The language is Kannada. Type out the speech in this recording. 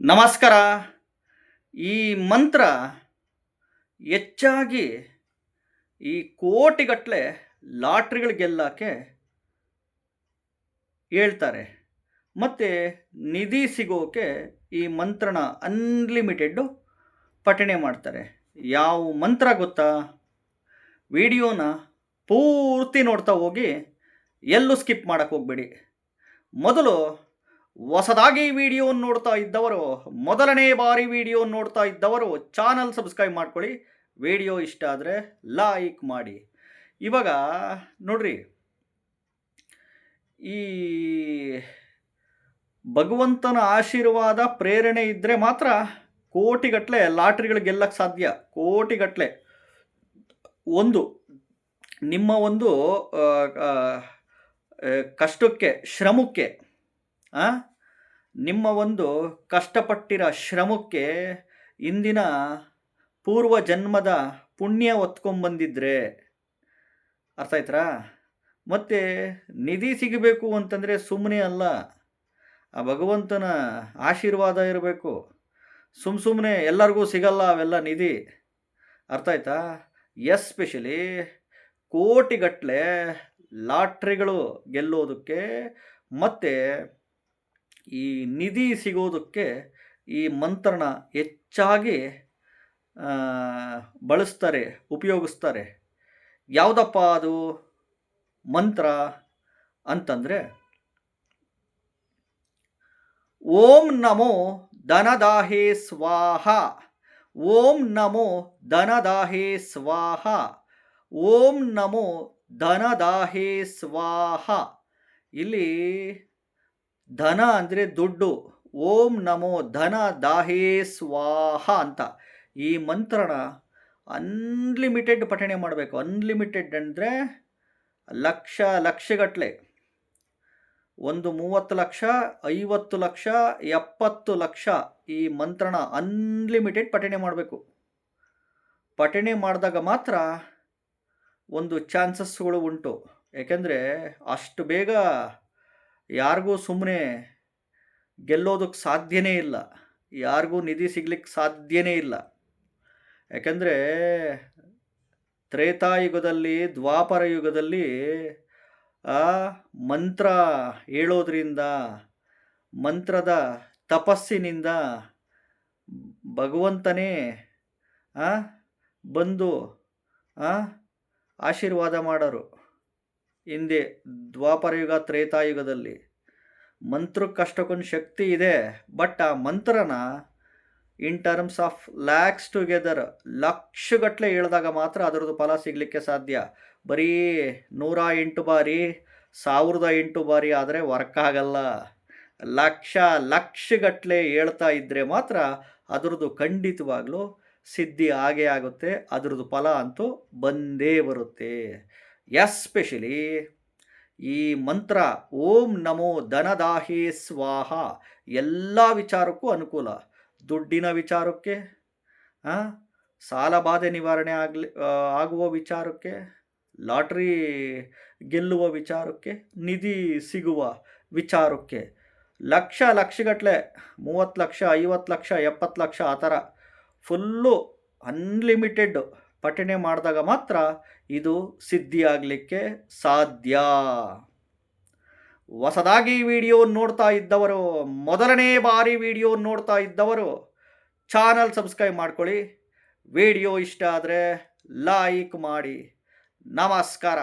ನಮಸ್ಕಾರ. ಈ ಮಂತ್ರ ಹೆಚ್ಚಾಗಿ ಈ ಕೋಟಿಗಟ್ಟಲೆ ಲಾಟ್ರಿಗಳು ಗೆಲ್ಲಕ್ಕೆ ಹೇಳ್ತಾರೆ. ಮತ್ತು ನಿಧಿ ಸಿಗೋಕೆ ಈ ಮಂತ್ರನ ಅನ್ಲಿಮಿಟೆಡ್ಡು ಪಠಣೆ ಮಾಡ್ತಾರೆ. ಯಾವ ಮಂತ್ರ ಗೊತ್ತಾ? ವಿಡಿಯೋನ ಪೂರ್ತಿ ನೋಡ್ತಾ ಹೋಗಿ ಎಲ್ಲೂ ಸ್ಕಿಪ್ ಮಾಡೋಕ್ಕೆ ಹೋಗಬೇಡಿ. ಮೊದಲು ಹೊಸದಾಗಿ ವಿಡಿಯೋ ನೋಡ್ತಾ ಇದ್ದವರು, ಮೊದಲನೇ ಬಾರಿ ವಿಡಿಯೋ ನೋಡ್ತಾ ಇದ್ದವರು ಚಾನಲ್ ಸಬ್ಸ್ಕ್ರೈಬ್ ಮಾಡ್ಕೊಳ್ಳಿ. ವಿಡಿಯೋ ಇಷ್ಟ ಆದರೆ ಲೈಕ್ ಮಾಡಿ. ಇವಾಗ ನೋಡ್ರಿ, ಈ ಭಗವಂತನ ಆಶೀರ್ವಾದ ಪ್ರೇರಣೆ ಇದ್ದರೆ ಮಾತ್ರ ಕೋಟಿಗಟ್ಟಲೆ ಲಾಟ್ರಿಗಳು ಗೆಲ್ಲಕ್ಕೆ ಸಾಧ್ಯ. ಕೋಟಿಗಟ್ಟಲೆ ಒಂದು, ನಿಮ್ಮ ಒಂದು ಕಷ್ಟಕ್ಕೆ, ಶ್ರಮಕ್ಕೆ? ನಿಮ್ಮ ಒಂದು ಕಷ್ಟಪಟ್ಟಿರೋ ಶ್ರಮಕ್ಕೆ ಇಂದಿನ ಪೂರ್ವ ಜನ್ಮದ ಪುಣ್ಯ ಹೊತ್ಕೊಂಬಂದಿದ್ರೆ, ಅರ್ಥ ಆಯ್ತಾ ಮತ್ತು ನಿಧಿ ಸಿಗಬೇಕು ಅಂತಂದರೆ ಸುಮ್ಮನೆ ಅಲ್ಲ, ಆ ಭಗವಂತನ ಆಶೀರ್ವಾದ ಇರಬೇಕು. ಸುಮ್ ಸುಮ್ಮನೆ ಎಲ್ಲರಿಗೂ ಸಿಗಲ್ಲ ಅವೆಲ್ಲ ನಿಧಿ, ಅರ್ಥ ಆಯ್ತಾ? ಎಸ್ಪೆಷಲಿ ಕೋಟಿಗಟ್ಟಲೆ ಲಾಟ್ರಿಗಳು ಗೆಲ್ಲೋದಕ್ಕೆ ಮತ್ತು ಈ ನಿಧಿ ಸಿಗೋದಕ್ಕೆ ಈ ಮಂತ್ರನ ಹೆಚ್ಚಾಗಿ ಬಳಸ್ತಾರೆ, ಉಪಯೋಗಿಸ್ತಾರೆ. ಯಾವುದಪ್ಪ ಅದು? ಮಂತ್ರ ಅಂತಂದರೆ, ಓಂ ನಮೋ ಧನದಾಹೇ ಸ್ವಾಹ, ಓಂ ನಮೋ ಧನದಾಹೇ ಸ್ವಾಹ, ಓಂ ನಮೋ ಧನದಾಹೇ ಸ್ವಾಹ. ಇಲ್ಲಿ ಧನ ಅಂದರೆ ದುಡ್ಡು. ಓಂ ನಮೋ ಧನ ದಾಹೇ ಸ್ವಾಹ ಅಂತ. ಈ ಮಂತ್ರನ ಅನ್ಲಿಮಿಟೆಡ್ ಪಠಣೆ ಮಾಡಬೇಕು. ಅನ್ಲಿಮಿಟೆಡ್ ಅಂದರೆ ಲಕ್ಷ ಲಕ್ಷಗಟ್ಟಲೆ ಒಂದು ಮೂವತ್ತು ಲಕ್ಷ, ಐವತ್ತು ಲಕ್ಷ, ಎಪ್ಪತ್ತು ಲಕ್ಷ ಈ ಮಂತ್ರನ ಅನ್ಲಿಮಿಟೆಡ್ ಪಠಣೆ ಮಾಡಬೇಕು. ಪಠಣೆ ಮಾಡಿದಾಗ ಮಾತ್ರ ಒಂದು ಚಾನ್ಸಸ್ಗಳು ಉಂಟು. ಯಾಕೆಂದರೆ ಅಷ್ಟು ಬೇಗ ಯಾರಿಗೂ ಸುಮ್ಮನೆ ಗೆಲ್ಲೋದಕ್ಕೆ ಸಾಧ್ಯನೇ ಇಲ್ಲ. ಯಾರಿಗೂ ನಿಧಿ ಸಿಗ್ಲಿಕ್ಕೆ ಸಾಧ್ಯನೇ ಇಲ್ಲ. ಯಾಕೆಂದರೆ ತ್ರೇತಾಯುಗದಲ್ಲಿ, ದ್ವಾಪರ ಯುಗದಲ್ಲಿ ಮಂತ್ರ ಹೇಳೋದ್ರಿಂದ, ಮಂತ್ರದ ತಪಸ್ಸಿನಿಂದ ಭಗವಂತನೇ ಬಂದು ಆಶೀರ್ವಾದ ಮಾಡೋರು. ಹಿಂದೆ ದ್ವಾಪರಯುಗ ತ್ರೇತಾಯುಗದಲ್ಲಿ ಮಂತ್ರಕ್ಕೆ ಅಷ್ಟಕ್ಕೊಂದು ಶಕ್ತಿ ಇದೆ, ಬಟ್ ಆ ಮಂತ್ರನ in terms of lakhs together ಲಕ್ಷಗಟ್ಟಲೆ ಹೇಳಿದಾಗ ಮಾತ್ರ ಅದರದ್ದು ಫಲ ಸಿಗಲಿಕ್ಕೆ ಸಾಧ್ಯ. ಬರೀ ನೂರ ಎಂಟು ಬಾರಿ, ಸಾವಿರದ ಎಂಟು ಬಾರಿ ಆದರೆ ವರ್ಕ್ ಆಗಲ್ಲ. ಲಕ್ಷ ಲಕ್ಷಗಟ್ಟಲೆ ಹೇಳ್ತಾ ಇದ್ದರೆ ಮಾತ್ರ ಅದರದ್ದು ಖಂಡಿತವಾಗ್ಲೂ ಸಿದ್ಧಿ ಆಗೇ ಆಗುತ್ತೆ, ಅದರದ್ದು ಫಲ ಅಂತೂ ಬಂದೇ ಬರುತ್ತೆ. ಎಸ್ಪೆಷಲಿ ಈ ಮಂತ್ರ, ಓಂ ನಮೋ ಧನದಾಹೇ ಸ್ವಾಹ, ಎಲ್ಲ ವಿಚಾರಕ್ಕೂ ಅನುಕೂಲ. ದುಡ್ಡಿನ ವಿಚಾರಕ್ಕೆ ಸಾಲಬಾಧೆ ಸಾಲ ಬಾಧೆ ನಿವಾರಣೆ ಆಗಲಿ ಆಗುವ ವಿಚಾರಕ್ಕೆ, ಲಾಟ್ರಿ ಗೆಲ್ಲುವ ವಿಚಾರಕ್ಕೆ, ನಿಧಿ ಸಿಗುವ ವಿಚಾರಕ್ಕೆ. ಲಕ್ಷ ಲಕ್ಷಗಟ್ಟಲೆ ಮೂವತ್ತು ಲಕ್ಷ, ಐವತ್ತು ಲಕ್ಷ, ಎಪ್ಪತ್ತು ಲಕ್ಷ, ಆ ಥರ. ಫುಲ್ಲು ಅನ್ಲಿಮಿಟೆಡ್ ಪಠಣೆ ಮಾಡಿದಾಗ ಮಾತ್ರ ಇದು ಸಿದ್ಧಿಯಾಗಲಿಕ್ಕೆ ಸಾಧ್ಯ. ಹೊಸದಾಗಿ ವಿಡಿಯೋ ನೋಡ್ತಾ ಇದ್ದವರು, ಮೊದಲನೇ ಬಾರಿ ವಿಡಿಯೋ ನೋಡ್ತಾ ಇದ್ದವರು, ಚಾನಲ್ ಸಬ್ಸ್ಕ್ರೈಬ್ ಮಾಡ್ಕೊಳ್ಳಿ. ವಿಡಿಯೋ ಇಷ್ಟ ಆದರೆ ಲೈಕ್ ಮಾಡಿ. ನಮಸ್ಕಾರ.